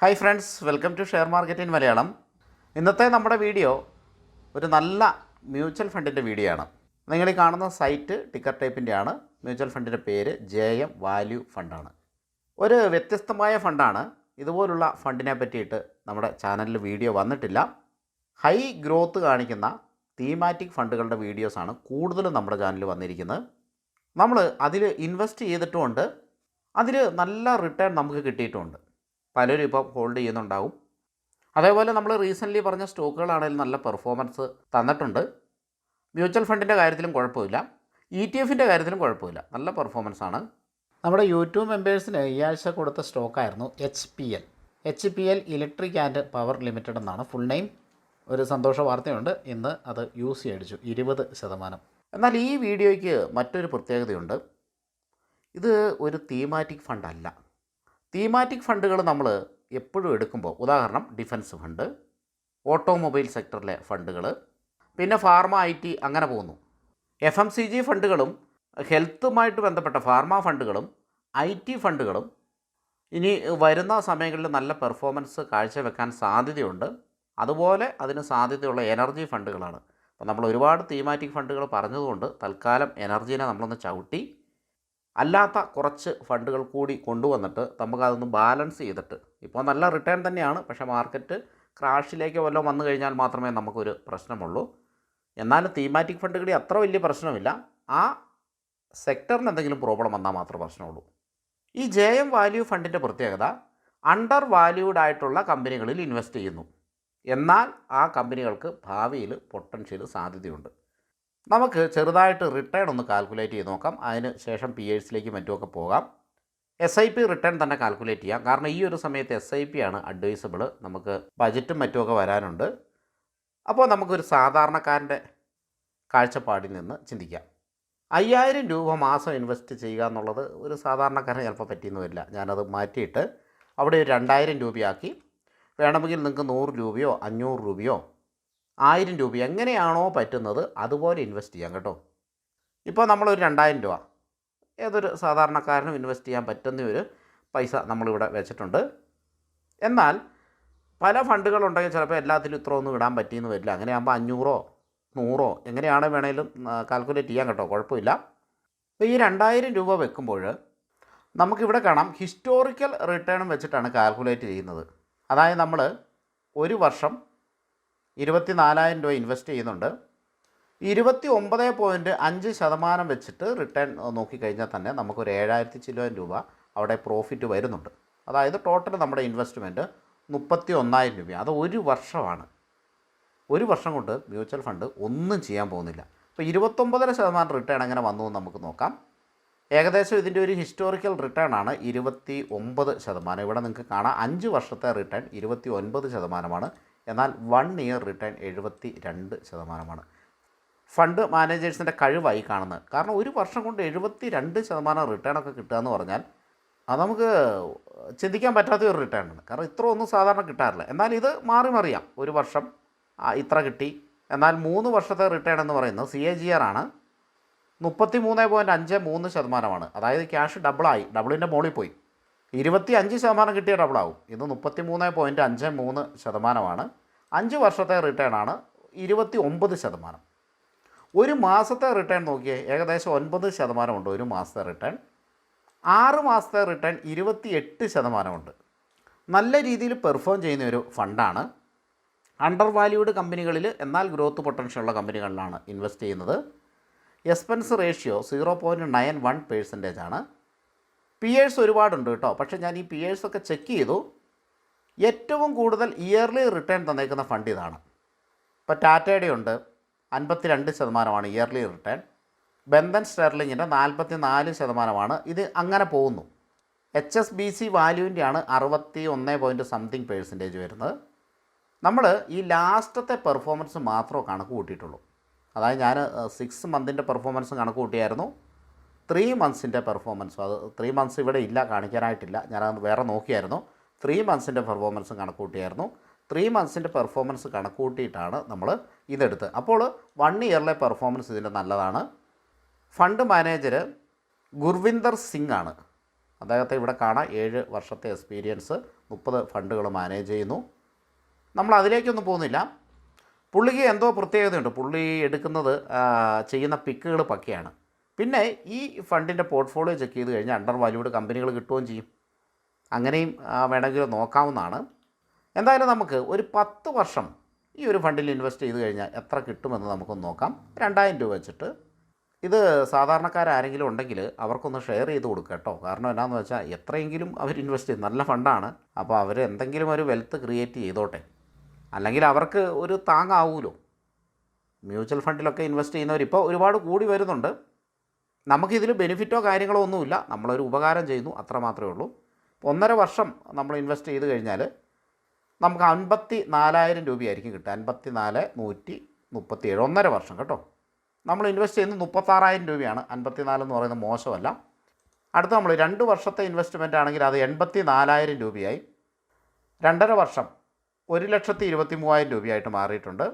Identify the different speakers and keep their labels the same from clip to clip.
Speaker 1: Hi friends welcome to share market in Malayalam ഇന്നത്തെ നമ്മുടെ video ഒരു നല്ല മ്യൂച്വൽ ഫണ്ടിന്റെ വീഡിയോ ആണ്. നിങ്ങൾ ഈ കാണുന്ന സൈറ്റ് ടിക്കർ ടൈപ്പിന്റെ ആണ്. മ്യൂച്വൽ ഫണ്ടിന്റെ പേര് ജെ എം വാല്യൂ ഫണ്ടാണ് ഒരു വ്യത്യസ്തമായ ഫണ്ടാണ് ഇതുപോലുള്ള ഫണ്ടിനെ പറ്റിയിട്ട് നമ്മുടെ ചാനലിൽ വീഡിയോ വന്നിട്ടില്ല. ഹൈ ഗ്രോത്ത് കാണിക്കുന്ന തീമാറ്റിക് ഫണ്ടുകളുടെ വീഡിയോസാണ് കൂടുതലും നമ്മുടെ ചാനലിൽ വന്നിരിക്കുന്നത്. നമ്മൾ അതിൽ ഇൻവെസ്റ്റ് ചെയ്തിട്ടുമുണ്ട് അതിൽ നല്ല റിട്ടേൺ നമുക്ക് കിട്ടിയിട്ടുമുണ്ട് പലരും ഇപ്പോൾ ഹോൾഡ് ചെയ്യുന്നുണ്ടാവും. അതേപോലെ നമ്മൾ റീസെന്റ്ലി പറഞ്ഞ സ്റ്റോക്കുകളാണെങ്കിലും നല്ല പെർഫോമൻസ് തന്നിട്ടുണ്ട്. മ്യൂച്വൽ ഫണ്ടിന്റെ കാര്യത്തിലും കുഴപ്പമില്ല. ഇ ടി എഫിന്റെ കാര്യത്തിലും കുഴപ്പമില്ല. നല്ല പെർഫോമൻസ് ആണ്. നമ്മുടെ യൂട്യൂബ് മെമ്പേഴ്സിന് ഈ ആഴ്ച കൊടുത്ത സ്റ്റോക്കായിരുന്നു H P L H P L electric and power limited എന്നാണ് ഫുൾ നെയിം ഒരു സന്തോഷ വാർത്തയുണ്ട്. ഇന്ന് അത് യൂസ് ചെയ്യടിച്ചു. ഇരുപത് ശതമാനം. എന്നാൽ ഈ വീഡിയോയ്ക്ക് മറ്റൊരു പ്രത്യേകതയുണ്ട്. ഇത് ഒരു തീമാറ്റിക് ഫണ്ടല്ല തീമാറ്റിക് ഫണ്ടുകൾ നമ്മൾ എപ്പോഴും എടുക്കുമ്പോൾ ഉദാഹരണം ഡിഫൻസ് ഫണ്ട് ഓട്ടോമൊബൈൽ സെക്ടറിലെ ഫണ്ടുകൾ പിന്നെ ഫാർമ ഐ ടി അങ്ങനെ പോകുന്നു. എഫ് എം സി ജി ഫണ്ടുകളും ഹെൽത്തുമായിട്ട് ബന്ധപ്പെട്ട ഫാർമ ഫണ്ടുകളും ഐ ടി ഫണ്ടുകളും ഇനി വരുന്ന സമയങ്ങളിൽ നല്ല പെർഫോമൻസ് കാഴ്ചവെക്കാൻ സാധ്യതയുണ്ട്. അതുപോലെ അതിന് സാധ്യതയുള്ള എനർജി ഫണ്ടുകളാണ്. അപ്പോൾ നമ്മൾ ഒരുപാട് തീമാറ്റിക് ഫണ്ടുകൾ പറഞ്ഞതുകൊണ്ട് തൽക്കാലം എനർജീനെ നമ്മളൊന്ന് ചവിട്ടി അല്ലാത്ത കുറച്ച് ഫണ്ടുകൾ കൂടി കൊണ്ടുവന്നിട്ട് നമുക്കതൊന്ന് ബാലൻസ് ചെയ്തിട്ട് ഇപ്പോൾ നല്ല റിട്ടേൺ തന്നെയാണ് പക്ഷേ മാർക്കറ്റ് ക്രാഷിലേക്ക് വല്ലതും വന്നു കഴിഞ്ഞാൽ മാത്രമേ നമുക്കൊരു പ്രശ്നമുള്ളൂ. എന്നാലും തീമാറ്റിക് ഫണ്ടുകളിൽ അത്ര വലിയ പ്രശ്നമില്ല. ആ സെക്ടറിന് എന്തെങ്കിലും പ്രോബ്ലം വന്നാൽ മാത്രമേ പ്രശ്നമുള്ളൂ. ഈ ജെ എം വാല്യൂ ഫണ്ടിന്റെ പ്രത്യേകത അണ്ടർ വാല്യൂഡ് ആയിട്ടുള്ള കമ്പനികളിൽ ഇൻവെസ്റ്റ് ചെയ്യുന്നു. എന്നാൽ ആ കമ്പനികൾക്ക് ഭാവിയിൽ പൊട്ടൻഷ്യൽ സാധ്യതയുണ്ട്. നമുക്ക് ചെറുതായിട്ട് റിട്ടേൺ ഒന്ന് കാൽക്കുലേറ്റ് ചെയ്ത് നോക്കാം. അതിന് ശേഷം പി എഴ്സിലേക്ക് മറ്റുമൊക്കെ പോകാം. എസ് ഐ പി റിട്ടേൺ തന്നെ കാൽക്കുലേറ്റ് ചെയ്യാം. കാരണം ഈ ഒരു സമയത്ത് എസ് ഐ പി ആണ് അഡ്വൈസബിൾ നമുക്ക് ബജറ്റും മറ്റുമൊക്കെ വരാനുണ്ട്. അപ്പോൾ നമുക്കൊരു സാധാരണക്കാരന്റെ കാഴ്ചപ്പാടിൽ നിന്ന് ചിന്തിക്കാം. അയ്യായിരം രൂപ മാസം ഇൻവെസ്റ്റ് ചെയ്യുക എന്നുള്ളത് ഒരു സാധാരണക്കാരന് ചിലപ്പോൾ പറ്റിയെന്ന് വരില്ല ഞാനത് മാറ്റിയിട്ട് അവിടെ ഒരു രണ്ടായിരം രൂപയാക്കി. വേണമെങ്കിൽ നിങ്ങൾക്ക് നൂറ് രൂപയോ അഞ്ഞൂറ് രൂപയോ ആയിരം രൂപ എങ്ങനെയാണോ പറ്റുന്നത് അതുപോലെ ഇൻവെസ്റ്റ് ചെയ്യാം കേട്ടോ. ഇപ്പോൾ നമ്മളൊരു രണ്ടായിരം രൂപ ഏതൊരു സാധാരണക്കാരനും ഇൻവെസ്റ്റ് ചെയ്യാൻ പറ്റുന്ന ഒരു പൈസ നമ്മളിവിടെ വെച്ചിട്ടുണ്ട്. എന്നാൽ പല ഫണ്ടുകളുണ്ടെങ്കിൽ ചിലപ്പോൾ എല്ലാത്തിലും ഇത്ര ഒന്നും ഇടാൻ പറ്റിയെന്ന് വരില്ല. അങ്ങനെയാകുമ്പോൾ അഞ്ഞൂറോ നൂറോ എങ്ങനെയാണ് വേണേലും കാൽക്കുലേറ്റ് ചെയ്യാൻ കേട്ടോ കുഴപ്പമില്ല. അപ്പോൾ ഈ രണ്ടായിരം രൂപ വെക്കുമ്പോൾ നമുക്കിവിടെ കാണാം ഹിസ്റ്റോറിക്കൽ റിട്ടേണും വെച്ചിട്ടാണ് കാൽക്കുലേറ്റ് ചെയ്യുന്നത്. അതായത് നമ്മൾ ഒരു വർഷം ഇരുപത്തി നാലായിരം രൂപ ഇൻവെസ്റ്റ് ചെയ്യുന്നുണ്ട്. ഇരുപത്തി ഒമ്പത് പോയിന്റ് അഞ്ച് ശതമാനം വെച്ചിട്ട് റിട്ടേൺ നോക്കിക്കഴിഞ്ഞാൽ തന്നെ നമുക്കൊരു ഏഴായിരത്തി ചില്ലുവാൻ രൂപ അവിടെ പ്രോഫിറ്റ് വരുന്നുണ്ട്. അതായത് ടോട്ടൽ നമ്മുടെ ഇൻവെസ്റ്റ്മെന്റ് മുപ്പത്തി ഒന്നായിരം രൂപ. അത് ഒരു വർഷമാണ്. ഒരു വർഷം കൊണ്ട് മ്യൂച്വൽ ഫണ്ട് ഒന്നും ചെയ്യാൻ പോകുന്നില്ല. അപ്പോൾ ഇരുപത്തൊമ്പതര ശതമാനം റിട്ടേൺ എങ്ങനെ വന്നു എന്ന് നമുക്ക് നോക്കാം. ഏകദേശം ഇതിന്റെ ഒരു ഹിസ്റ്റോറിക്കൽ റിട്ടേൺ ആണ് ഇരുപത്തി ഒമ്പത് ശതമാനം. ഇവിടെ നിങ്ങൾക്ക് കാണാം. അഞ്ച് വർഷത്തെ റിട്ടേൺ ഇരുപത്തി ഒൻപത് ശതമാനമാണ്. എന്നാൽ വൺ ഇയർ റിട്ടേൺ എഴുപത്തി രണ്ട് ശതമാനമാണ്. ഫണ്ട് മാനേജേഴ്സിന്റെ കഴിവായി കാണുന്നത്. കാരണം ഒരു വർഷം കൊണ്ട് എഴുപത്തി രണ്ട് ശതമാനം റിട്ടേൺ ഒക്കെ കിട്ടുക എന്ന് പറഞ്ഞാൽ അത് നമുക്ക് ചിന്തിക്കാൻ പറ്റാത്ത ഒരു റിട്ടേൺ ആണ്. കാരണം ഇത്ര ഒന്നും സാധാരണ കിട്ടാറില്ല. എന്നാൽ ഇത് മാറി മറിയാം. ഒരു വർഷം ഇത്ര കിട്ടി. എന്നാൽ മൂന്ന് വർഷത്തെ റിട്ടേൺ എന്ന് പറയുന്നത് സി എ ജി ആർ ആണ്. മുപ്പത്തി മൂന്ന് പോയിന്റ് അഞ്ച് മൂന്ന് ശതമാനമാണ്. അതായത് ക്യാഷ് ഡബിളായി ഡബിളിന്റെ മുകളിൽ പോയി. ഇരുപത്തി അഞ്ച് ശതമാനം കിട്ടിയ ഡബിളാവും ഇത് മുപ്പത്തി മൂന്ന് പോയിന്റ് അഞ്ച് മൂന്ന് ശതമാനമാണ്. അഞ്ച് വർഷത്തെ റിട്ടേൺ ആണ് ഇരുപത്തി ഒമ്പത് ശതമാനം. ഒരു മാസത്തെ റിട്ടേൺ നോക്കിയേ ഏകദേശം ഒൻപത് ശതമാനമുണ്ട് ഒരു മാസത്തെ റിട്ടേൺ ആറ് മാസത്തെ റിട്ടേൺ ഇരുപത്തി എട്ട് ശതമാനമുണ്ട്. നല്ല രീതിയിൽ പെർഫോം ചെയ്യുന്ന ഒരു ഫണ്ടാണ് അണ്ടർ വാല്യൂഡ് കമ്പനികളിൽ എന്നാൽ ഗ്രോത്ത് പൊട്ടൻഷ്യലുള്ള കമ്പനികളിലാണ് ഇൻവെസ്റ്റ് ചെയ്യുന്നത്. Expense ratio zero point nine one percentage ആണ്. പി എഴ്സ് ഒരുപാടുണ്ട് കേട്ടോ. പക്ഷേ ഞാൻ ഈ പിയേഴ്സൊക്കെ ചെക്ക് ചെയ്തു. ഏറ്റവും കൂടുതൽ ഇയർലി റിട്ടേൺ തന്നേക്കുന്ന ഫണ്ട് ഇതാണ്. ഇപ്പോൾ ടാറ്റയുടെ ഉണ്ട്. അൻപത്തി രണ്ട് ശതമാനമാണ് ഇയർലി റിട്ടേൺ ബന്ധൻ സ്റ്റെർലിങ്ങിന്റെ നാൽപ്പത്തി നാല് ശതമാനമാണ്. ഇത് അങ്ങനെ പോകുന്നു. എച്ച് എസ് ബി സി വാല്യൂവിന്റെ ആണ് അറുപത്തി ഒന്ന് പോയിന്റ് സംതിങ് പേഴ്സന്റേജ് വരുന്നത്. നമ്മൾ ഈ ലാസ്റ്റത്തെ പെർഫോമൻസ് മാത്രമേ കണക്ക് കൂട്ടിയിട്ടുള്ളൂ. അതായത് ഞാൻ സിക്സ് മന്തിന്റെ പെർഫോമൻസ് കണക്ക് കൂട്ടിയായിരുന്നു. ത്രീ മന്ത്സിന്റെ പെർഫോമൻസും അത് ത്രീ മന്ത്സ് ഇവിടെ ഇല്ല കാണിക്കാനായിട്ടില്ല. ഞാനത് വേറെ നോക്കിയായിരുന്നു. ത്രീ മന്ത്സിന്റെ പെർഫോമൻസും കണക്കൂട്ടിയായിരുന്നു ത്രീ മന്ത്സിന്റെ പെർഫോമൻസ് കണക്കൂട്ടിയിട്ടാണ് നമ്മൾ ഇതെടുത്ത് അപ്പോൾ വൺ ഇയറിലെ പെർഫോമൻസ് ഇതിന്റെ നല്ലതാണ്. ഫണ്ട് മാനേജർ ഗുർവിന്ദർ സിംഗ് ആണ്. അദ്ദേഹത്തെ ഇവിടെ കാണാം. ഏഴ് വർഷത്തെ എക്സ്പീരിയൻസ് മുപ്പത് ഫണ്ടുകൾ മാനേജ് ചെയ്യുന്നു. നമ്മൾ അതിലേക്കൊന്നും പോകുന്നില്ല. പുള്ളിക്ക് എന്തോ പ്രത്യേകതയുണ്ട്. പുള്ളി എടുക്കുന്നത് ചെയ്യുന്ന പിക്കുകൾ പക്കയാണ്. പിന്നെ ഈ ഫണ്ടിന്റെ പോർട്ട്ഫോളിയോ ചെക്ക് ചെയ്ത് കഴിഞ്ഞാൽ അണ്ടർ വാല്യൂഡ് കമ്പനികൾ കിട്ടുകയും ചെയ്യും. അങ്ങനെയും വേണമെങ്കിൽ നോക്കാവുന്നതാണ്. എന്തായാലും നമുക്ക് ഒരു പത്ത് വർഷം ഈ ഒരു ഫണ്ടിൽ ഇൻവെസ്റ്റ് ചെയ്ത് കഴിഞ്ഞാൽ എത്ര കിട്ടുമെന്ന് നമുക്കൊന്ന് നോക്കാം. രണ്ടായിരം രൂപ വെച്ചിട്ട്. ഇത് സാധാരണക്കാരാരെങ്കിലും ഉണ്ടെങ്കിൽ അവർക്കൊന്ന് ഷെയർ ചെയ്ത് കൊടുക്കുക കേട്ടോ. കാരണം എന്നാന്ന് വെച്ചാൽ എത്രയെങ്കിലും അവർ ഇൻവെസ്റ്റ് ചെയ്യും. നല്ല ഫണ്ടാണ്. അപ്പോൾ അവർ എന്തെങ്കിലും ഒരു വെൽത്ത് ക്രിയേറ്റ് ചെയ്തോട്ടെ. അല്ലെങ്കിൽ അവർക്ക് ഒരു താങ്ങാവൂലോ. മ്യൂച്വൽ ഫണ്ടിലൊക്കെ ഇൻവെസ്റ്റ് ചെയ്യുന്നവർ ഇപ്പോൾ ഒരുപാട് കൂടി വരുന്നുണ്ട്. നമുക്കിതിൽ ബെനിഫിറ്റോ കാര്യങ്ങളോ ഒന്നുമില്ല. നമ്മളൊരു ഉപകാരം ചെയ്യുന്നു അത്ര മാത്രമേ ഉള്ളൂ. ഒന്നര വർഷം നമ്മൾ ഇൻവെസ്റ്റ് ചെയ്ത് കഴിഞ്ഞാൽ നമുക്ക് അൻപത്തി നാലായിരം രൂപയായിരിക്കും കിട്ടുക. അൻപത്തി നാല് നൂറ്റി മുപ്പത്തി ഏഴ് ഒന്നര വർഷം കേട്ടോ. നമ്മൾ ഇൻവെസ്റ്റ് ചെയ്യുന്നത് മുപ്പത്താറായിരം രൂപയാണ്. അൻപത്തി നാലെന്ന് പറയുന്നത് മോശമല്ല. അടുത്ത നമ്മൾ രണ്ട് വർഷത്തെ ഇൻവെസ്റ്റ്മെന്റ് ആണെങ്കിൽ അത് എൺപത്തി നാലായിരം രൂപയായി. രണ്ടര വർഷം ഒരു ലക്ഷത്തി ഇരുപത്തി മൂവായിരം രൂപയായിട്ട് മാറിയിട്ടുണ്ട്.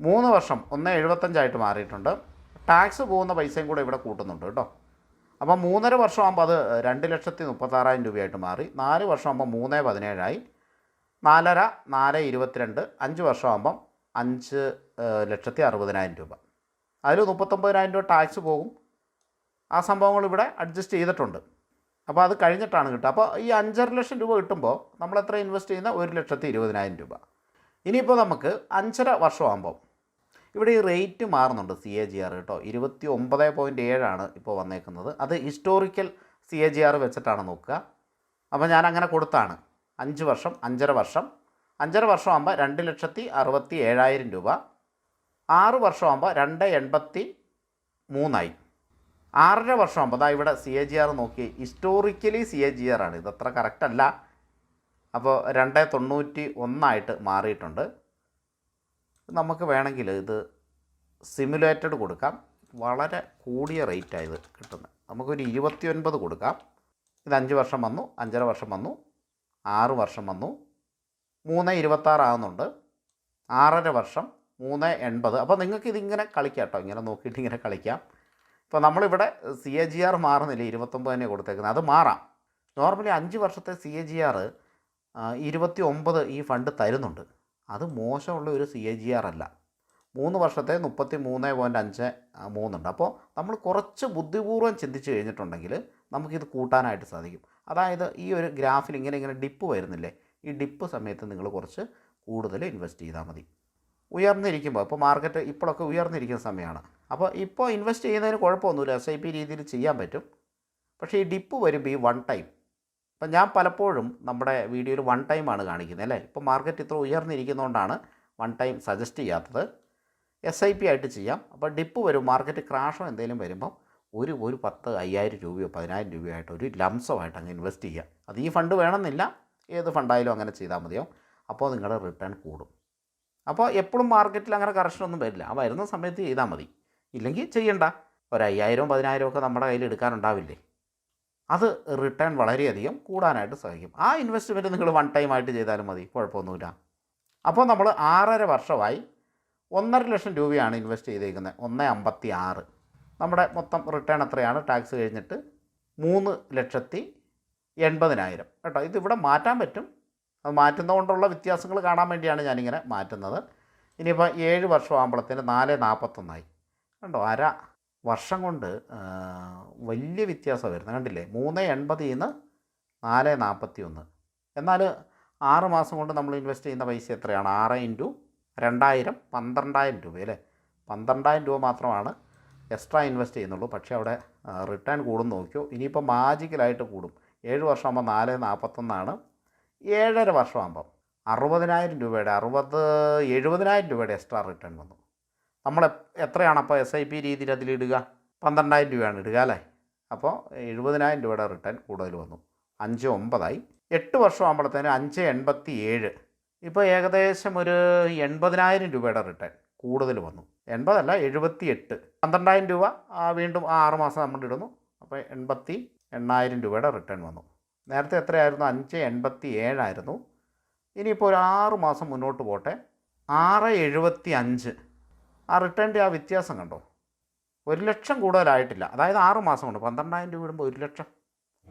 Speaker 1: മൂന്ന് വർഷം ഒന്ന് എഴുപത്തഞ്ചായിട്ട് മാറിയിട്ടുണ്ട്. ടാക്സ് പോകുന്ന പൈസയും കൂടെ ഇവിടെ കൂട്ടുന്നുണ്ട് കേട്ടോ. അപ്പം മൂന്നര വർഷമാകുമ്പോൾ അത് രണ്ട് ലക്ഷത്തി മുപ്പത്താറായിരം രൂപയായിട്ട് മാറി. നാല് വർഷമാകുമ്പോൾ മൂന്ന് പതിനേഴായി. നാലര നാല് ഇരുപത്തിരണ്ട് അഞ്ച് വർഷമാകുമ്പം അഞ്ച് ഏഹ്, ലക്ഷത്തി അറുപതിനായിരം രൂപ. അതിൽ മുപ്പത്തൊമ്പതിനായിരം രൂപ ടാക്സ് പോകും. ആ സംഭവങ്ങൾ ഇവിടെ അഡ്ജസ്റ്റ് ചെയ്തിട്ടുണ്ട്. അപ്പോൾ അത് കഴിഞ്ഞിട്ടാണ് കിട്ടുക. അപ്പോൾ ഈ അഞ്ചര ലക്ഷം രൂപ കിട്ടുമ്പോൾ നമ്മൾ എത്ര ഇൻവെസ്റ്റ് ചെയ്യുന്ന? ഒരു ലക്ഷത്തി ഇരുപതിനായിരം രൂപ. ഇനിയിപ്പോൾ നമുക്ക് അഞ്ചര വർഷമാകുമ്പോൾ ഇവിടെ ഈ റേറ്റ് മാറുന്നുണ്ട് സി എ ജി ആർ കേട്ടോ. ഇരുപത്തി ഒമ്പത് പോയിന്റ് ഏഴാണ് ഇപ്പോൾ വന്നേക്കുന്നത്. അത് historical C A G R വെച്ചിട്ടാണ് നോക്കുക. അപ്പോൾ ഞാൻ അങ്ങനെ കൊടുത്താണ്. അഞ്ച് വർഷം അഞ്ചര വർഷം. അഞ്ചര വർഷമാകുമ്പോൾ രണ്ട് ലക്ഷത്തി അറുപത്തി ഏഴായിരം രൂപ. ആറ് വർഷമാകുമ്പോൾ രണ്ട് എൺപത്തി മൂന്നായി ആറര വർഷമാകുമ്പോൾ അതാ ഇവിടെ സി എ ജി ആർ നോക്കി. Historically C A G R ആണ്. ഇതത്ര കറക്റ്റ് അല്ല. അപ്പോൾ രണ്ട് തൊണ്ണൂറ്റി ഒന്നായിട്ട് മാറിയിട്ടുണ്ട്. നമുക്ക് വേണമെങ്കിൽ ഇത് സിമുലേറ്റഡ് കൊടുക്കാം. വളരെ കൂടിയ റേറ്റാണ് ഇത് കിട്ടുന്നത് നമുക്കൊരു ഇരുപത്തി ഒൻപത് കൊടുക്കാം. ഇത് അഞ്ച് വർഷം വന്നു അഞ്ചര വർഷം വന്നു ആറ് വർഷം വന്നു മൂന്ന് ഇരുപത്താറാകുന്നുണ്ട് ആറര വർഷം മൂന്ന് എൺപത്. അപ്പോൾ നിങ്ങൾക്ക് ഇതിങ്ങനെ കളിക്കാം കേട്ടോ. ഇങ്ങനെ നോക്കിയിട്ട് ഇങ്ങനെ കളിക്കാം. ഇപ്പോൾ നമ്മളിവിടെ സി എ ജി ആർ മാറുന്നില്ല? ഇരുപത്തൊമ്പത് തന്നെ കൊടുത്തേക്കുന്നത്. അത് മാറാം. നോർമലി അഞ്ച് വർഷത്തെ സി എ ജി ആർ ഇരുപത്തി ഒമ്പത് ഈ ഫണ്ട് തരുന്നുണ്ട്. അത് മോശമുള്ള ഒരു സി എ ജി ആർ അല്ല. മൂന്ന് വർഷത്തെ മുപ്പത്തി മൂന്ന് പോയിന്റ് അഞ്ച് മൂന്നുണ്ട്. അപ്പോൾ നമ്മൾ കുറച്ച് ബുദ്ധിപൂർവം ചിന്തിച്ച് കഴിഞ്ഞിട്ടുണ്ടെങ്കിൽ നമുക്കിത് കൂട്ടാനായിട്ട് സാധിക്കും. അതായത് ഈ ഒരു ഗ്രാഫിൽ ഇങ്ങനെ ഇങ്ങനെ ഡിപ്പ് വരുന്നില്ലേ? ഈ ഡിപ്പ് സമയത്ത് നിങ്ങൾ കുറച്ച് കൂടുതൽ ഇൻവെസ്റ്റ് ചെയ്താൽ മതി. ഉയർന്നിരിക്കുമ്പോൾ ഇപ്പോൾ മാർക്കറ്റ് ഇപ്പോഴൊക്കെ ഉയർന്നിരിക്കുന്ന സമയമാണ്. അപ്പോൾ ഇപ്പോൾ ഇൻവെസ്റ്റ് ചെയ്യുന്നതിന് കുഴപ്പമൊന്നുമില്ല. എസ് ഐ പി രീതിയിൽ ചെയ്യാൻ പറ്റും. പക്ഷേ ഈ ഡിപ്പ് വരുമ്പോൾ ഈ വൺ ടൈം ഇപ്പം ഞാൻ പലപ്പോഴും നമ്മുടെ വീഡിയോയിൽ വൺ ടൈമാണ് കാണിക്കുന്നത് അല്ലേ? ഇപ്പോൾ മാർക്കറ്റ് ഇത്ര ഉയർന്നിരിക്കുന്നതുകൊണ്ടാണ് വൺ ടൈം സജസ്റ്റ് ചെയ്യാത്തത്. എസ് ഐ പി ആയിട്ട് ചെയ്യാം. അപ്പോൾ ഡിപ്പ് വരും മാർക്കറ്റ് ക്രാഷോ എന്തെങ്കിലും വരുമ്പോൾ ഒരു ഒരു പത്ത് അയ്യായിരം രൂപയോ പതിനായിരം രൂപയോ ആയിട്ട് ഒരു ലംസമായിട്ട് അങ്ങ് ഇൻവെസ്റ്റ് ചെയ്യുക. അത് ഈ ഫണ്ട് വേണമെന്നില്ല ഏത് ഫണ്ടായാലും അങ്ങനെ ചെയ്താൽ മതിയോ അപ്പോൾ നിങ്ങളുടെ റിട്ടേൺ കൂടും. അപ്പോൾ എപ്പോഴും മാർക്കറ്റിൽ അങ്ങനെ കറക്ഷനൊന്നും വരില്ല. ആ വരുന്ന സമയത്ത് ചെയ്താൽ മതി. ഇല്ലെങ്കിൽ ചെയ്യണ്ട. ഒരു അയ്യായിരവും പതിനായിരവും ഒക്കെ നമ്മുടെ കയ്യിൽ എടുക്കാനുണ്ടാവില്ലേ? അത് റിട്ടേൺ വളരെയധികം കൂടാനായിട്ട് സാധിക്കും ആ ഇൻവെസ്റ്റ്മെന്റ് നിങ്ങൾ വൺ ടൈം ആയിട്ട് ചെയ്താലും മതി. കുഴപ്പമൊന്നുമില്ല. അപ്പോൾ നമ്മൾ ആറര വർഷമായി ഒന്നര ലക്ഷം രൂപയാണ് ഇൻവെസ്റ്റ് ചെയ്തേക്കുന്നത്. ഒന്ന് അമ്പത്തി ആറ് നമ്മുടെ മൊത്തം റിട്ടേൺ എത്രയാണ്? ടാക്സ് കഴിഞ്ഞിട്ട് മൂന്ന് ലക്ഷത്തി എൺപതിനായിരം. കേട്ടോ ഇതിവിടെ മാറ്റാൻ പറ്റും. അത് മാറ്റുന്നതുകൊണ്ടുള്ള വ്യത്യാസങ്ങൾ കാണാൻ വേണ്ടിയാണ് ഞാനിങ്ങനെ മാറ്റുന്നത്. ഇനിയിപ്പോൾ ഏഴ് വർഷം ആകുമ്പോഴത്തേന് നാല് നാൽപ്പത്തൊന്നായി. കണ്ടോ അര വർഷം കൊണ്ട് വലിയ വ്യത്യാസം വരുന്നത് കണ്ടില്ലേ? മൂന്ന് എൺപതിൽ നിന്ന് നാല് നാൽപ്പത്തി ഒന്ന് എന്നാൽ ആറ് മാസം കൊണ്ട് നമ്മൾ ഇൻവെസ്റ്റ് ചെയ്യുന്ന പൈസ എത്രയാണ്? ആറ് ഇന്റു രണ്ടായിരം പന്ത്രണ്ടായിരം രൂപ അല്ലേ? പന്ത്രണ്ടായിരം രൂപ മാത്രമാണ് എക്സ്ട്രാ ഇൻവെസ്റ്റ് ചെയ്യുന്നുള്ളൂ. പക്ഷേ അവിടെ റിട്ടേൺ കൂടും നോക്കിയോ? ഇനിയിപ്പോൾ മാജിക്കലായിട്ട് കൂടും. ഏഴ് വർഷമാകുമ്പോൾ നാല് നാൽപ്പത്തൊന്നാണ്. ഏഴര വർഷമാകുമ്പം അറുപതിനായിരം രൂപയുടെ അറുപത് എഴുപതിനായിരം രൂപയുടെ എക്സ്ട്രാ റിട്ടേൺ വന്നു. നമ്മൾ എത്രയാണ് അപ്പോൾ എസ് ഐ പി രീതിയിൽ അതിലിടുക പന്ത്രണ്ടായിരം രൂപയാണ് ഇടുക അല്ലേ? അപ്പോൾ എഴുപതിനായിരം രൂപയുടെ റിട്ടേൺ കൂടുതൽ വന്നു. അഞ്ച് ഒമ്പതായി. എട്ട് വർഷം ആകുമ്പോഴത്തേന് അഞ്ച് എൺപത്തി ഏഴ് ഇപ്പോൾ ഏകദേശം ഒരു എൺപതിനായിരം രൂപയുടെ റിട്ടേൺ കൂടുതൽ വന്നു. എൺപതല്ല എഴുപത്തി എട്ട് പന്ത്രണ്ടായിരം രൂപ വീണ്ടും ആ ആറുമാസം നമ്മൾ ഇടുന്നു. അപ്പോൾ എൺപത്തി എണ്ണായിരം രൂപയുടെ റിട്ടേൺ വന്നു. നേരത്തെ എത്രയായിരുന്നു? അഞ്ച് എൺപത്തി ഏഴായിരുന്നു ഇനിയിപ്പോൾ ഒരു ആറ് മാസം മുന്നോട്ട് പോട്ടെ. ആറ് എഴുപത്തി അഞ്ച് ആ റിട്ടേണിന്റെ ആ വ്യത്യാസം കണ്ടോ? ഒരു ലക്ഷം കൂടുതലായിട്ടില്ല. അതായത് ആറ് മാസം കൊണ്ട് പന്ത്രണ്ടായിരം രൂപ ഇടുമ്പോൾ ഒരു ലക്ഷം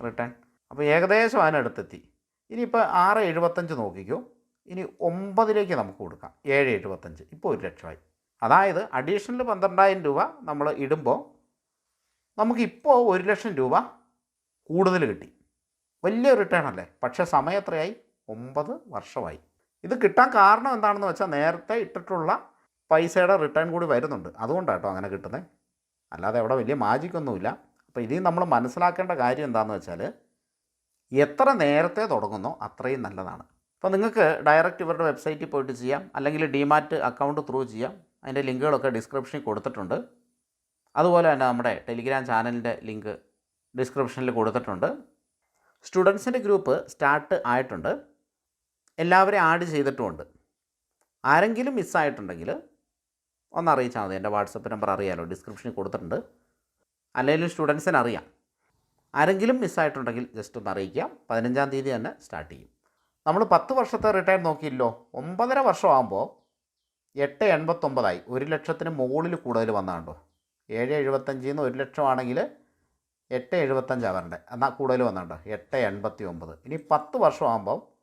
Speaker 1: റിട്ടേൺ അപ്പോൾ ഏകദേശം അതിനടുത്തെത്തി. ഇനിയിപ്പോൾ ആറ് എഴുപത്തഞ്ച് നോക്കിക്കോ. ഇനി ഒമ്പതിലേക്ക് നമുക്ക് കൊടുക്കാം. ഏഴ് എഴുപത്തഞ്ച്. ഇപ്പോൾ ഒരു ലക്ഷമായി. അതായത് അഡീഷണൽ പന്ത്രണ്ടായിരം രൂപ നമ്മൾ ഇടുമ്പോൾ നമുക്കിപ്പോൾ ഒരു ലക്ഷം രൂപ കൂടുതൽ കിട്ടി. വലിയ റിട്ടേൺ അല്ലേ? പക്ഷേ സമയം എത്രയായി? ഒമ്പത് വർഷമായി. ഇത് കിട്ടാൻ കാരണം എന്താണെന്ന് വെച്ചാൽ നേരത്തെ ഇട്ടിട്ടുള്ള പൈസയുടെ റിട്ടേൺ കൂടി വരുന്നുണ്ട്. അതുകൊണ്ടാണ് കേട്ടോ അങ്ങനെ കിട്ടുന്നത് അല്ലാതെ അവിടെ വലിയ മാജിക്കൊന്നുമില്ല അപ്പോൾ ഇതിൽ നമ്മൾ മനസ്സിലാക്കേണ്ട കാര്യം എന്താണെന്ന് വെച്ചാൽ എത്ര നേരത്തെ തുടങ്ങുന്നോ അത്രയും നല്ലതാണ്. അപ്പോൾ നിങ്ങൾക്ക് ഡയറക്റ്റ് ഇവരുടെ വെബ്സൈറ്റിൽ പോയിട്ട് ചെയ്യാം. അല്ലെങ്കിൽ ഡിമാറ്റ് അക്കൗണ്ട് ത്രൂ ചെയ്യാം. അതിന്റെ ലിങ്കുകളൊക്കെ ഡിസ്ക്രിപ്ഷനിൽ കൊടുത്തിട്ടുണ്ട്. അതുപോലെ തന്നെ നമ്മുടെ ടെലിഗ്രാം ചാനലിന്റെ ലിങ്ക് ഡിസ്ക്രിപ്ഷനിൽ കൊടുത്തിട്ടുണ്ട്. സ്റ്റുഡൻസിന്റെ ഗ്രൂപ്പ് സ്റ്റാർട്ട് ആയിട്ടുണ്ട്. എല്ലാവരെയും ആഡ് ചെയ്തിട്ടുമുണ്ട്. ആരെങ്കിലും മിസ്സായിട്ടുണ്ടെങ്കിൽ ഒന്ന് അറിയിച്ചാൽ മതി. എന്റെ വാട്സപ്പ് നമ്പർ അറിയാമല്ലോ ഡിസ്ക്രിപ്ഷനിൽ കൊടുത്തിട്ടുണ്ട്. അല്ലെങ്കിലും സ്റ്റുഡൻസിന് അറിയാം. ആരെങ്കിലും മിസ്സായിട്ടുണ്ടെങ്കിൽ ജസ്റ്റ് ഒന്ന് അറിയിക്കാം പതിനഞ്ചാം തീയതി തന്നെ സ്റ്റാർട്ട് ചെയ്യും. നമ്മൾ പത്ത് വർഷത്തെ റിട്ടയർ നോക്കിയില്ലോ. ഒമ്പതര വർഷമാകുമ്പോൾ എട്ട് എൺപത്തൊമ്പതായി. ഒരു ലക്ഷത്തിന് മുകളിൽ കൂടുതൽ വന്നാണ്ടോ ഏഴ് എഴുപത്തഞ്ചിൽ നിന്ന് ഒരു ലക്ഷമാണെങ്കിൽ എട്ട് എഴുപത്തഞ്ചാണ് വരണ്ടേ. എന്നാൽ കൂടുതൽ വന്നാണ്ടോ എട്ട് എൺപത്തി ഒമ്പത് ഇനി പത്ത് വർഷമാകുമ്പോൾ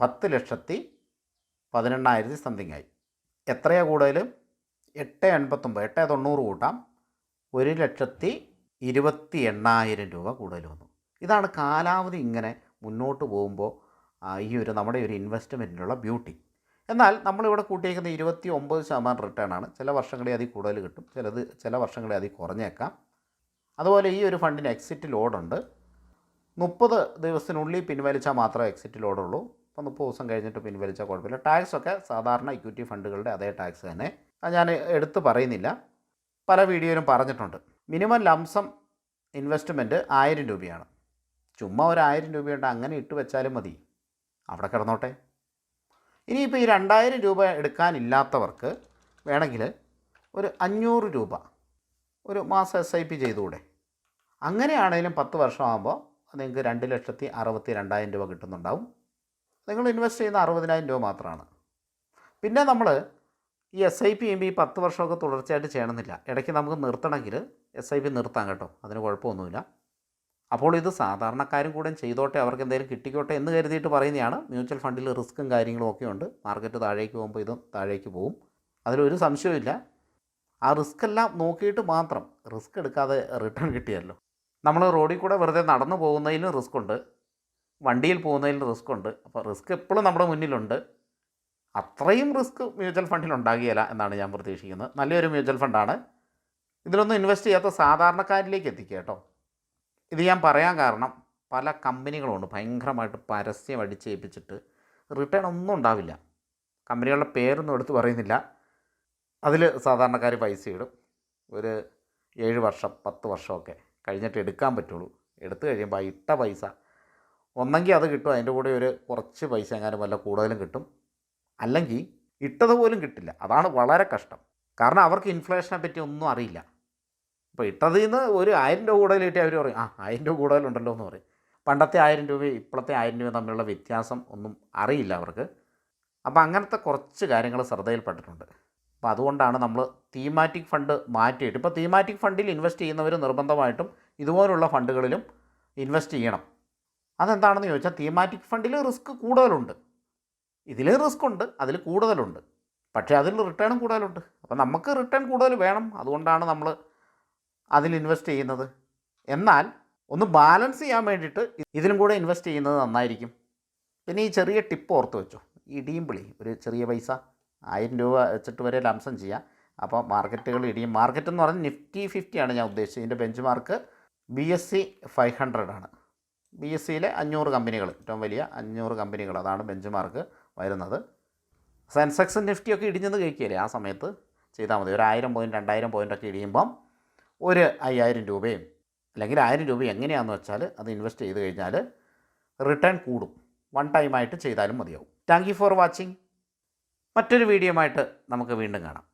Speaker 1: പത്ത് ലക്ഷത്തി പതിനെണ്ണായിരത്തി സംതിങ് ആയി. എത്രയാണ് കൂടുതൽ? എട്ട് എൺപത്തൊമ്പത് എട്ട് തൊണ്ണൂറ് കൂട്ടാം ഒരു ലക്ഷത്തി ഇരുപത്തി എണ്ണായിരം രൂപ കൂടുതൽ വന്നു. ഇതാണ് കാലാവധി ഇങ്ങനെ മുന്നോട്ട് പോകുമ്പോൾ ഈ ഒരു നമ്മുടെ ഒരു ഇൻവെസ്റ്റ്മെന്റിനുള്ള ബ്യൂട്ടി എന്നാൽ നമ്മളിവിടെ കൂട്ടിയേക്കുന്ന ഇരുപത്തി ഒമ്പത് ശതമാനം റിട്ടേൺ ആണ്. ചില വർഷങ്ങളിൽ അതിൽ കൂടുതൽ കിട്ടും. ചിലത് ചില വർഷങ്ങളിൽ അതിൽ കുറഞ്ഞേക്കാം. അതുപോലെ ഈ ഒരു ഫണ്ടിന് എക്സിറ്റ് ലോഡുണ്ട് മുപ്പത് ദിവസത്തിനുള്ളിൽ പിൻവലിച്ചാൽ മാത്രമേ എക്സിറ്റ് ലോഡുള്ളൂ അപ്പോൾ മുപ്പത് ദിവസം കഴിഞ്ഞിട്ട് പിൻവലിച്ചാൽ കുഴപ്പമില്ല. ടാക്സ് ഒക്കെ സാധാരണ ഇക്വിറ്റി ഫണ്ടുകളുടെ അതേ ടാക്സ് തന്നെ. അത് ഞാൻ എടുത്തു പറയുന്നില്ല. പല വീഡിയോയിലും പറഞ്ഞിട്ടുണ്ട്. മിനിമം ലംസം ഇൻവെസ്റ്റ്മെന്റ് ആയിരം രൂപയാണ്. ചുമ്മാ ഒരു ആയിരം രൂപയുണ്ട് അങ്ങനെ ഇട്ട് വെച്ചാലും മതി. അവിടെ കിടന്നോട്ടെ. ഇനിയിപ്പോൾ ഈ രണ്ടായിരം രൂപ എടുക്കാനില്ലാത്തവർക്ക് വേണമെങ്കിൽ ഒരു അഞ്ഞൂറ് രൂപ ഒരു മാസം എസ് ഐ പി ചെയ്തുകൂടെ. അങ്ങനെയാണെങ്കിലും പത്ത് വർഷമാകുമ്പോൾ നിങ്ങൾക്ക് രണ്ട് ലക്ഷത്തി അറുപത്തി രണ്ടായിരം രൂപ കിട്ടുന്നുണ്ടാവും. നിങ്ങൾ ഇൻവെസ്റ്റ് ചെയ്യുന്ന അറുപതിനായിരം രൂപ മാത്രമാണ്. പിന്നെ നമ്മൾ ഈ എസ് ഐ പി ചെയ്യുമ്പോൾ ഈ പത്ത് വർഷമൊക്കെ തുടർച്ചയായിട്ട് ചെയ്യണമെന്നില്ല. ഇടയ്ക്ക് നമുക്ക് നിർത്തണമെങ്കിൽ എസ് ഐ പി നിർത്താം കേട്ടോ. അതിന് കുഴപ്പമൊന്നുമില്ല. അപ്പോൾ ഇത് സാധാരണക്കാരും കൂടെ ചെയ്തോട്ടെ അവർക്ക് എന്തെങ്കിലും കിട്ടിക്കോട്ടെ എന്ന് കരുതിയിട്ട് പറയുന്നതാണ്. മ്യൂച്വൽ ഫണ്ടിൽ റിസ്ക്കും കാര്യങ്ങളും ഒക്കെ ഉണ്ട്. മാർക്കറ്റ് താഴേക്ക് പോകുമ്പോൾ ഇതും താഴേക്ക് പോകും. അതിലൊരു സംശയമില്ല ആ റിസ്ക് എല്ലാം നോക്കിയിട്ട് മാത്രം റിസ്ക് എടുക്കാതെ റിട്ടേൺ കിട്ടിയല്ലോ. നമ്മൾ റോഡിൽ കൂടെ വെറുതെ നടന്നു പോകുന്നതിലും റിസ്ക് ഉണ്ട് വണ്ടിയിൽ പോകുന്നതിലും റിസ്ക് ഉണ്ട് അപ്പോൾ റിസ്ക് എപ്പോഴും നമ്മുടെ മുന്നിലുണ്ട്. അത്രയും റിസ്ക് മ്യൂച്വൽ ഫണ്ടിൽ ഉണ്ടാകുകയില്ല എന്നാണ് ഞാൻ പ്രതീക്ഷിക്കുന്നത്. നല്ലൊരു മ്യൂച്വൽ ഫണ്ടാണ്. ഇതിലൊന്നും ഇൻവെസ്റ്റ് ചെയ്യാത്ത സാധാരണക്കാരിലേക്ക് എത്തിക്കുക കേട്ടോ. ഇത് ഞാൻ പറയാൻ കാരണം പല കമ്പനികളുണ്ട് ഭയങ്കരമായിട്ട് പരസ്യം അടിച്ചേൽപ്പിച്ചിട്ട് റിട്ടേൺ ഒന്നും ഉണ്ടാവില്ല. കമ്പനികളുടെ പേരൊന്നും എടുത്ത് പറയുന്നില്ല. അതിൽ സാധാരണക്കാർ പൈസ ഇടും. ഒരു ഏഴ് വർഷം പത്ത് വർഷമൊക്കെ കഴിഞ്ഞിട്ട് എടുക്കാൻ പറ്റുള്ളൂ. എടുത്തു കഴിയുമ്പോൾ ഇട്ട പൈസ ഒന്നെങ്കിൽ അത് കിട്ടും. അതിന്റെ കൂടെ ഒരു കുറച്ച് പൈസ എങ്ങാനും വല്ല കൂടുതലും കിട്ടും. അല്ലെങ്കിൽ ഇട്ടത് പോലും കിട്ടില്ല. അതാണ് വളരെ കഷ്ടം. കാരണം അവർക്ക് ഇൻഫ്ലേഷനെ പറ്റി ഒന്നും അറിയില്ല. ഇപ്പോൾ ഇട്ടതിൽ നിന്ന് ഒരു ആയിരം രൂപ കൂടുതൽ കിട്ടി അവർ പറയും ആ ആയിരം രൂപ കൂടുതലുണ്ടല്ലോ എന്ന് പറയും. പണ്ടത്തെ ആയിരം രൂപയും ഇപ്പോഴത്തെ ആയിരം രൂപ തമ്മിലുള്ള വ്യത്യാസം ഒന്നും അറിയില്ല അവർക്ക്. അപ്പോൾ അങ്ങനത്തെ കുറച്ച് കാര്യങ്ങൾ ശ്രദ്ധയിൽപ്പെട്ടിട്ടുണ്ട്. അപ്പോൾ അതുകൊണ്ടാണ് നമ്മൾ തീമാറ്റിക് ഫണ്ട് മാറ്റിയിട്ട് ഇപ്പോൾ തീമാറ്റിക് ഫണ്ടിൽ ഇൻവെസ്റ്റ് ചെയ്യുന്നവർ നിർബന്ധമായിട്ടും ഇതുപോലുള്ള ഫണ്ടുകളിലും ഇൻവെസ്റ്റ് ചെയ്യണം. അതെന്താണെന്ന് ചോദിച്ചാൽ തീമാറ്റിക് ഫണ്ടിൽ റിസ്ക് കൂടുതലുണ്ട്. ഇതിൽ റിസ്ക് ഉണ്ട് അതിൽ കൂടുതലുണ്ട്. പക്ഷേ അതിൽ റിട്ടേണും കൂടുതലുണ്ട്. അപ്പം നമുക്ക് റിട്ടേൺ കൂടുതൽ വേണം. അതുകൊണ്ടാണ് നമ്മൾ അതിൽ ഇൻവെസ്റ്റ് ചെയ്യുന്നത്. എന്നാൽ ഒന്ന് ബാലൻസ് ചെയ്യാൻ വേണ്ടിയിട്ട് ഇതിലും കൂടെ ഇൻവെസ്റ്റ് ചെയ്യുന്നത് നന്നായിരിക്കും. പിന്നെ ഈ ചെറിയ ടിപ്പ് ഓർത്ത് വെച്ചോ. ഇടിയും പിളി ഒരു ചെറിയ പൈസ ആയിരം രൂപ വെച്ചിട്ട് വരെ ലംസം ചെയ്യാം. അപ്പോൾ മാർക്കറ്റുകൾ ഇടിയും മാർക്കറ്റ് എന്ന് പറഞ്ഞാൽ നിഫ്റ്റി ഫിഫ്റ്റിയാണ് ഞാൻ ഉദ്ദേശിച്ചത്. ഇതിന്റെ benchmark B S E five hundred ആണ്. ബി എസ് സിയിലെ അഞ്ഞൂറ് കമ്പനികൾ ഏറ്റവും വലിയ അഞ്ഞൂറ് കമ്പനികൾ അതാണ് ബെഞ്ച് മാർക്ക് വരുന്നത്. സെൻസെക്സ് നിഫ്റ്റിയൊക്കെ ഇടിഞ്ഞത് കഴിക്കുകയില്ലേ ആ സമയത്ത് ചെയ്താൽ മതി. ഒരു ആയിരം പോയിന്റ് രണ്ടായിരം പോയിന്റൊക്കെ ഇടിയുമ്പം ഒരു അയ്യായിരം രൂപയും അല്ലെങ്കിൽ ആയിരം രൂപ എങ്ങനെയാണെന്ന് വെച്ചാൽ അത് ഇൻവെസ്റ്റ് ചെയ്ത് കഴിഞ്ഞാൽ റിട്ടേൺ കൂടും. വൺ ടൈമായിട്ട് ചെയ്താലും മതിയാവും. താങ്ക് യു ഫോർ വാച്ചിങ് മറ്റൊരു വീഡിയോ ആയിട്ട് നമുക്ക് വീണ്ടും കാണാം.